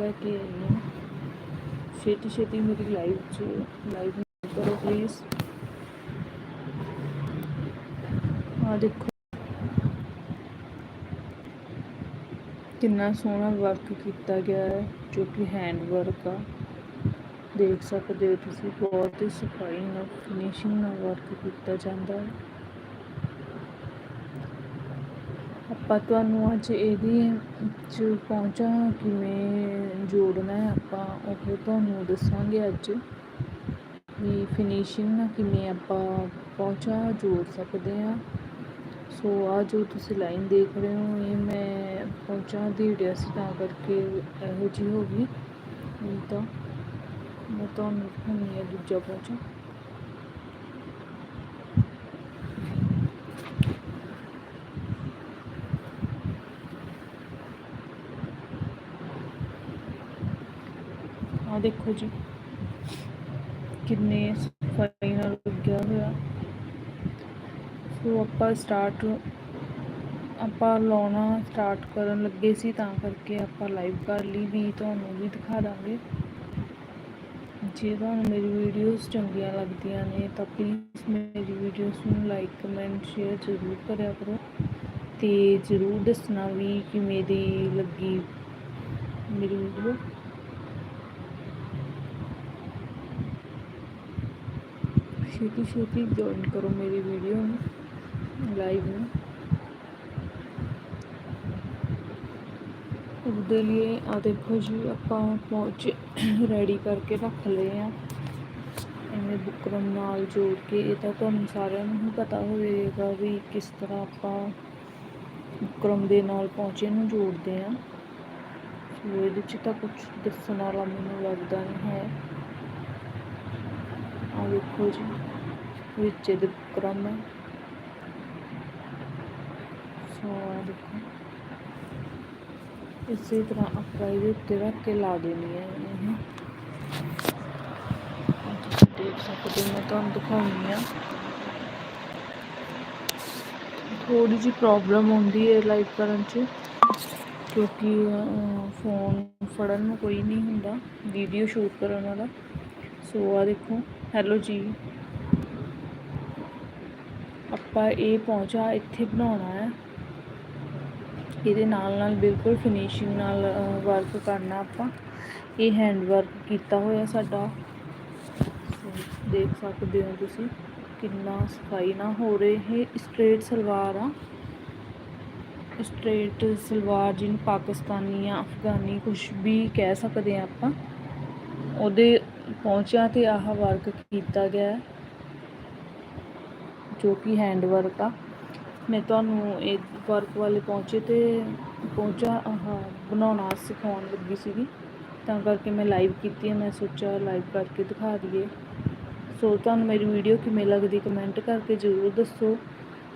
ਲੈ ਕੇ ਆਈ ਛੇਤੀ ਛੇਤੀ ਮੇਰੀ ਲਾਈਵ 'ਚ ਲਾਈਵ ਕਰੋ ਪਲੀਜ਼ ਆ ਦੇਖੋ। ਕਿੰਨਾ ਸੋਹਣਾ ਵਰਕ ਕੀਤਾ ਗਿਆ ਹੈ, ਜੋ ਕਿ ਹੈਂਡ ਵਰਕ ਆ। ਦੇਖ ਸਕਦੇ ਹੋ ਤੁਸੀਂ, ਬਹੁਤ ਹੀ ਸਫ਼ਾਈ ਨਾਲ ਫਿਨਿਸ਼ਿੰਗ ਨਾਲ ਵਰਕ ਕੀਤਾ ਜਾਂਦਾ ਹੈ। ਆਪਾਂ ਤੁਹਾਨੂੰ ਅੱਜ ਇਹਦੀ ਚ ਪਹੁੰਚਾ ਕਿਵੇਂ ਜੋੜਨਾ ਹੈ, ਆਪਾਂ ਉਹ ਤੁਹਾਨੂੰ ਦੱਸਾਂਗੇ ਅੱਜ। ਵੀ ਫਿਨਿਸ਼ਿੰਗ ਨਾਲ ਕਿਵੇਂ ਆਪਾਂ ਪਹੁੰਚਾ, ਜੋੜ ਸਕਦੇ ਹਾਂ। ਸੋ ਆ ਜੋ ਤੁਸੀਂ ਲਾਈਨ ਦੇਖ ਰਹੇ ਹੋ, ਇਹ ਮੈਂ ਪਹੁੰਚਾ ਦੀ ਰਿਹਾ ਸੀ ਤਾਂ ਕਰਕੇ ਇਹੋ ਜਿਹੀ ਹੋ ਗਈ। ਨਹੀਂ ਤਾਂ ਮੈਂ ਤੁਹਾਨੂੰ ਦਿਖਾਉਂਦੀ ਹਾਂ ਦੂਜਾ ਪਹੁੰਚਾ। ਆ ਦੇਖੋ ਜੀ। ਕਿੰਨੇ ਸਫ਼ਾਈ ਨਾਲ ਲੱਗਿਆ ਹੋਇਆ। ਸੋ ਆਪਾਂ ਸਟਾਰਟ ਆਪਾਂ ਲਾਉਣਾ ਸਟਾਰਟ ਕਰਨ ਲੱਗੇ ਸੀ, ਤਾਂ ਕਰਕੇ ਆਪਾਂ ਲਾਈਵ ਕਰ ਲਈ। ਵੀ ਤੁਹਾਨੂੰ ਵੀ ਦਿਖਾ ਦਾਂਗੇ। ਜੇ ਤੁਹਾਨੂੰ ਮੇਰੀ ਵੀਡੀਓਜ਼ ਚੰਗੀਆਂ ਲੱਗਦੀਆਂ ਨੇ, ਤਾਂ ਪਲੀਜ਼ ਮੇਰੀ ਵੀਡੀਓਜ਼ ਨੂੰ ਲਾਈਕ ਕਮੈਂਟ ਸ਼ੇਅਰ ਜ਼ਰੂਰ ਕਰਿਆ ਕਰੋ। ਤੇ ਜ਼ਰੂਰ ਦੱਸਣਾ ਵੀ ਕਿ ਮੇਰੀ ਲੱਗੀ ਮੇਰੀ ਵੀਡੀਓ ਛੇਤੀ ਛੇਤੀ ਜੁਆਇਨ ਕਰੋ ਮੇਰੀ ਵੀਡੀਓ ਨੂੰ ਲਾਈਵ ਨੂੰ। ਉਹਦੇ ਲਈ ਆ ਦੇਖੋ ਜੀ, ਆਪਾਂ ਪਹੁੰਚ ਰੈਡੀ ਕਰਕੇ ਰੱਖ ਲਏ ਆ। ਐਵੇਂ ਬੁਕਰਮ ਨਾਲ ਜੋੜ ਕੇ, ਇਹ ਤਾਂ ਤੁਹਾਨੂੰ ਸਾਰਿਆਂ ਨੂੰ ਹੀ ਪਤਾ ਹੋਵੇਗਾ ਵੀ ਕਿਸ ਤਰ੍ਹਾਂ ਆਪਾਂ ਬੁਕਰਮ ਦੇ ਨਾਲ ਪਹੁੰਚੇ ਨੂੰ ਜੋੜਦੇ ਆ। ਸੋ ਇਹਦੇ 'ਚ ਤਾਂ ਕੁਝ ਦੱਸਣ ਵਾਲਾ ਮੈਨੂੰ ਲੱਗਦਾ ਨਹੀਂ ਹੈ। ਆ ਦੇਖੋ ਜੀ ਵਿੱਚ ਇਹਦੇ ਸੋ ਆ ਦੇਖੋ। ਇਸੇ ਤਰ੍ਹਾਂ ਆਪਾਂ ਇਹਦੇ ਉੱਤੇ ਰੱਖ ਕੇ ਲਾ ਦੇਣੀ ਹੈ ਇਹ। ਦੇਖ ਸਕਦੇ ਮੈਂ ਤੁਹਾਨੂੰ ਦਿਖਾਉਂਦੀ ਆ। ਥੋੜੀ ਜਿਹੀ ਪ੍ਰੋਬਲਮ ਹੁੰਦੀ ਹੈ ਲਾਈਵ ਕਰਨ 'ਚ, ਕਿਉਂਕਿ ਫੋਨ ਫੜਨ ਨੂੰ ਕੋਈ ਨਹੀਂ ਹੁੰਦਾ ਵੀਡੀਓ ਸ਼ੂਟ ਕਰਨ ਵਾਲਾ। ਸੋ ਆ ਦੇਖੋ। ਹੈਲੋ ਜੀ। ਆਪਾਂ ਇਹ ਪਹੁੰਚਾ ਇੱਥੇ ਬਣਾਉਣਾ ਹੈ। ਇਹਦੇ ਨਾਲ ਨਾਲ ਬਿਲਕੁਲ ਫਿਨਿਸ਼ਿੰਗ ਨਾਲ ਵਰਕ ਕਰਨਾ ਆਪਾਂ। ਇਹ ਹੈਂਡ ਵਰਕ ਕੀਤਾ ਹੋਇਆ ਸਾਡਾ। ਦੇਖ ਸਕਦੇ ਹੋ ਤੁਸੀਂ ਕਿੰਨਾ ਸਫ਼ਾਈ ਨਾ ਹੋ ਰਹੇ। ਇਹ ਸਟ੍ਰੇਟ ਸਲਵਾਰ ਆ। ਸਟ੍ਰੇਟ ਸਲਵਾਰ ਜਿਹਨੂੰ ਪਾਕਿਸਤਾਨੀ ਜਾਂ ਅਫਗਾਨੀ ਕੁਝ ਵੀ ਕਹਿ ਸਕਦੇ ਆ ਆਪਾਂ। ਉਹਦੇ ਪਹੁੰਚਿਆ ਤੇ ਆਹ ਵਰਕ ਕੀਤਾ ਗਿਆ ਜੋ ਕਿ ਹੈਂਡ ਵਰਕ ਆ। ਮੈਂ ਤੁਹਾਨੂੰ ਇਹ ਵਰਕ ਵਾਲੇ ਪਹੁੰਚੇ ਤੇ ਪਹੁੰਚਾ, ਆਹ ਬਣਾਉਣਾ ਸਿਖਾਉਣ ਲੱਗੀ ਸੀਗੀ। ਤਾਂ ਕਰਕੇ ਮੈਂ ਲਾਈਵ ਕੀਤੀ ਹੈ, ਮੈਂ ਸੋਚਿਆ ਲਾਈਵ ਕਰਕੇ ਦਿਖਾ ਦਈਏ। ਸੋ ਤੁਹਾਨੂੰ ਮੇਰੀ ਵੀਡੀਓ ਕਿਵੇਂ ਲੱਗਦੀ ਕਮੈਂਟ ਕਰਕੇ ਜ਼ਰੂਰ ਦੱਸੋ।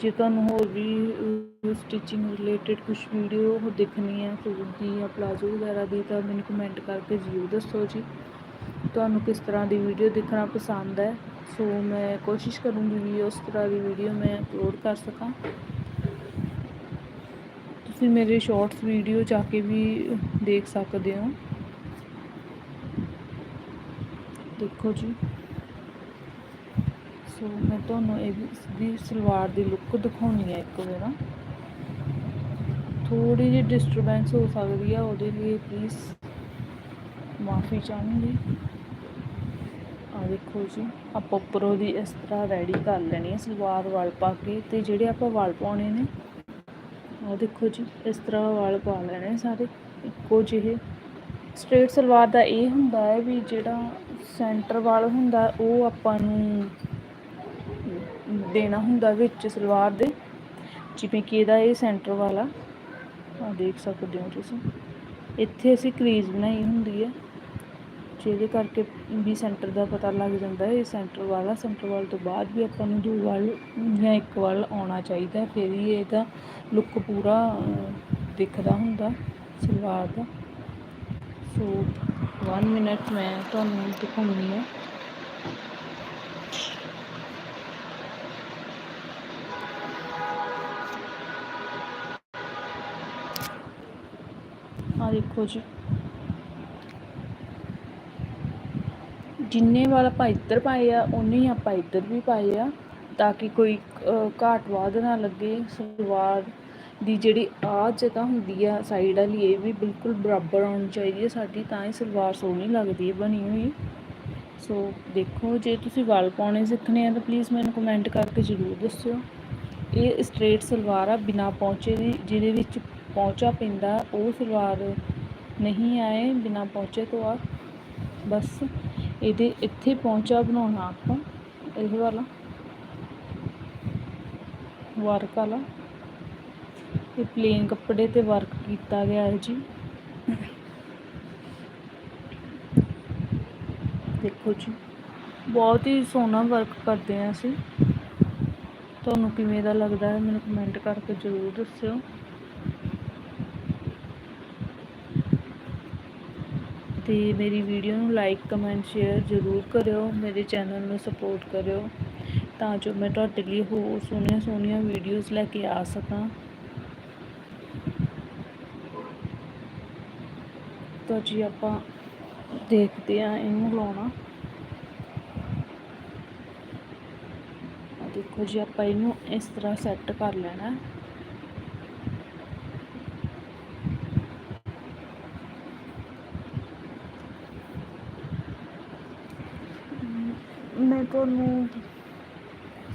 ਜੇ ਤੁਹਾਨੂੰ ਹੋਰ ਵੀ ਸਟਿਚਿੰਗ ਰਿਲੇਟਡ ਕੁਝ ਵੀਡੀਓ ਦੇਖਣੀ ਹੈ ਸੂਟ ਦੀ ਜਾਂ ਪਲਾਜ਼ੋ ਵਗੈਰਾ ਦੀ, ਤਾਂ ਮੈਨੂੰ ਕਮੈਂਟ ਕਰਕੇ ਜ਼ਰੂਰ ਦੱਸੋ ਜੀ। ਤੁਹਾਨੂੰ ਕਿਸ ਤਰ੍ਹਾਂ ਦੀ ਵੀਡੀਓ ਦੇਖਣਾ ਪਸੰਦ ਹੈ? ਸੋ ਮੈਂ ਕੋਸ਼ਿਸ਼ ਕਰੂੰਗੀ ਵੀ ਉਸ ਤਰ੍ਹਾਂ ਦੀ ਵੀਡੀਓ ਮੈਂ ਅਪਲੋਡ ਕਰ ਸਕਾਂ। ਤੁਸੀਂ ਮੇਰੇ ਸ਼ਾਰਟਸ ਵੀਡੀਓ ਜਾ ਕੇ ਵੀ ਦੇਖ ਸਕਦੇ ਹੋ। ਦੇਖੋ ਜੀ। ਸੋ ਮੈਂ ਤੁਹਾਨੂੰ ਇਹ ਦੀ ਸਲਵਾਰ ਦੀ ਲੁੱਕ ਦਿਖਾਉਣੀ ਹੈ ਇੱਕ ਵਾਰ। ਥੋੜੀ ਜਿਹੀ ਡਿਸਟਰਬੈਂਸ ਹੋ ਸਕਦੀ ਹੈ ਉਹਦੇ ਲਈ ਪਲੀਜ਼ ਮਾਫੀ ਚਾਹਾਂਗੀ ਆ ਦੇਖੋ ਜੀ, ਆਪਾਂ ਉੱਪਰੋਂ ਦੀ ਇਸ ਤਰ੍ਹਾਂ ਰੈਡੀ ਕਰ ਲੈਣੀ ਹੈ ਸਲਵਾਰ ਵਾਲ ਪਾ ਕੇ ਤੇ ਜਿਹੜੇ ਆਪਾਂ ਵਾਲ ਪਾਉਣੇ ਨੇ ਆ ਦੇਖੋ ਜੀ, ਇਸ ਤਰ੍ਹਾਂ ਵਾਲ ਪਾ ਲੈਣੇ ਸਾਰੇ। ਇੱਕੋ ਜਿਹੇ। ਸਟ੍ਰੇਟ ਸਲਵਾਰ ਦਾ ਇਹ ਹੁੰਦਾ ਹੈ ਵੀ ਜਿਹੜਾ ਸੈਂਟਰ ਵਾਲ ਹੁੰਦਾ, ਉਹ ਆਪਾਂ ਨੂੰ ਦੇਣਾ ਹੁੰਦਾ ਵਿੱਚ ਸਲਵਾਰ ਦੇ। ਜਿਵੇਂ ਕਿ ਇਹਦਾ ਇਹ ਸੈਂਟਰ ਵਾਲਾ ਆ ਦੇਖ ਸਕਦੇ ਹੋ ਤੁਸੀਂ। ਇੱਥੇ ਅਸੀਂ ਕਰੀਜ਼ ਬਣਾਈ ਹੁੰਦੀ ਹੈ। ਜਿਹਦੇ ਕਰਕੇ ਵੀ ਸੈਂਟਰ ਦਾ ਪਤਾ ਲੱਗ ਜਾਂਦਾ ਹੈ, ਇਹ ਸੈਂਟਰ ਵਾਲਾ ਸੈਂਟਰ ਵਾਲ ਤੋਂ ਬਾਅਦ ਵੀ ਆਪਾਂ ਨੂੰ ਦੋ ਵੱਲ ਜਾਂ ਇੱਕ ਵੱਲ ਆਉਣਾ ਚਾਹੀਦਾ ਫਿਰ ਹੀ ਇਹਦਾ ਲੁੱਕ ਪੂਰਾ ਦਿਖਦਾ ਹੁੰਦਾ, ਸਲਵਾਰ ਦਾ। ਸੋ 1 ਮਿੰਟ ਮੈਂ ਤੁਹਾਨੂੰ ਦਿਖਾਉਂਦੀ ਹੈ ਆ ਦੇਖੋ ਜੀ। ਜਿੰਨੇ ਵਾਲ ਆਪਾਂ ਇੱਧਰ ਪਾਏ ਆ ਉਨੇ ਹੀ ਆਪਾਂ ਇੱਧਰ ਵੀ ਪਾਏ ਆ, ਤਾਂ ਕਿ ਕੋਈ ਘਾਟ ਵਾਧ ਨਾ ਲੱਗੇ। ਸਲਵਾਰ ਦੀ ਜਿਹੜੀ ਆ ਜਗ੍ਹਾ ਹੁੰਦੀ ਆ ਸਾਈਡ ਵਾਲੀ, ਇਹ ਵੀ ਬਿਲਕੁਲ ਬਰਾਬਰ ਆਉਣੀ ਚਾਹੀਦੀ ਹੈ ਸਾਡੀ, ਤਾਂ ਹੀ ਸਲਵਾਰ ਸੋਹਣੀ ਲੱਗਦੀ ਹੈ ਬਣੀ ਹੋਈ। ਸੋ, ਦੇਖੋ, ਜੇ ਤੁਸੀਂ ਵਾਲ ਪਾਉਣੇ ਸਿੱਖਣੇ ਆ, ਤਾਂ ਪਲੀਜ਼ ਮੈਨੂੰ ਕਮੈਂਟ ਕਰਕੇ ਜ਼ਰੂਰ ਦੱਸਿਓ। ਇਹ ਸਟ੍ਰੇਟ ਸਲਵਾਰ ਆ, ਬਿਨਾ ਪੌਂਚੇ ਦੀ, ਜਿਹਦੇ ਵਿੱਚ ਪੌਂਚਾ ਪੈਂਦਾ, ਉਹ ਸਲਵਾਰ ਨਹੀਂ ਆਏ ਬਿਨਾ ਪੌਂਚੇ ਤੋਂ ਆ। ਬਸ। ਇਹਦੇ ਇੱਥੇ ਪਹੁੰਚਾ ਬਣਾਉਣਾ ਆਪਾਂ, ਇਹ ਵਾਲਾ। ਵਰਕ ਵਾਲਾ। ਇਹ ਪਲੇਨ ਕੱਪੜੇ ਤੇ ਵਰਕ ਕੀਤਾ ਗਿਆ ਹੈ ਜੀ। ਦੇਖੋ ਜੀ, ਬਹੁਤ ਹੀ ਸੋਹਣਾ ਵਰਕ ਕਰਦੇ ਆ ਅਸੀਂ। ਤੁਹਾਨੂੰ ਕਿਵੇਂ ਦਾ ਲੱਗਦਾ ਹੈ, ਮੈਨੂੰ ਕਮੈਂਟ ਕਰਕੇ ਜ਼ਰੂਰ ਦੱਸਿਓ। ਤੇ ਮੇਰੀ ਵੀਡੀਓ ਨੂੰ ਲਾਈਕ ਕਮੈਂਟ ਸ਼ੇਅਰ ਜ਼ਰੂਰ ਕਰਿਓ, ਮੇਰੇ ਚੈਨਲ ਨੂੰ ਸਪੋਰਟ ਕਰਿਓ, ਤਾਂ ਜੋ ਮੈਂ ਤੁਹਾਡੇ ਲਈ ਹੋਰ ਸੋਹਣੀਆਂ ਸੋਹਣੀਆਂ ਵੀਡੀਓਜ਼ ਲੈ ਕੇ ਆ ਸਕਾਂ। ਤਾਂ ਜੀ ਆਪਾਂ ਦੇਖਦੇ ਆ ਇਹਨੂੰ ਲਾਉਣਾ। ਦੇਖੋ ਜੀ, ਆਪਾਂ ਇਹਨੂੰ ਇਸ ਤਰ੍ਹਾਂ ਸੈੱਟ ਕਰ ਲੈਣਾ ਹੈ। ਅਮ, ਮੈਂ ਤੁਹਾਨੂੰ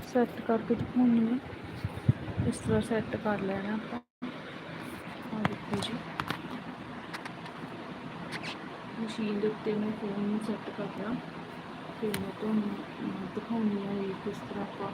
ਸੈੱਟ ਕਰਕੇ ਦਿਖਾਉਂਦੀ ਹਾਂ। ਇਸ ਤਰ੍ਹਾਂ ਸੈੱਟ ਕਰ ਲੈਣਾ ਆਪਾਂ। ਆਹ ਦੇਖੋ ਜੀ। ਮਸ਼ੀਨ ਦੇ ਉੱਤੇ ਮੈਂ ਫੋਨ ਨੂੰ ਸੈੱਟ ਕਰਨਾ ਫਿਰ ਮੈਂ ਤੁਹਾਨੂੰ ਅਮ, ਦਿਖਾਉਂਦੀ ਹਾਂ ਵੀ ਕਿਸ ਤਰ੍ਹਾਂ ਆਪਾਂ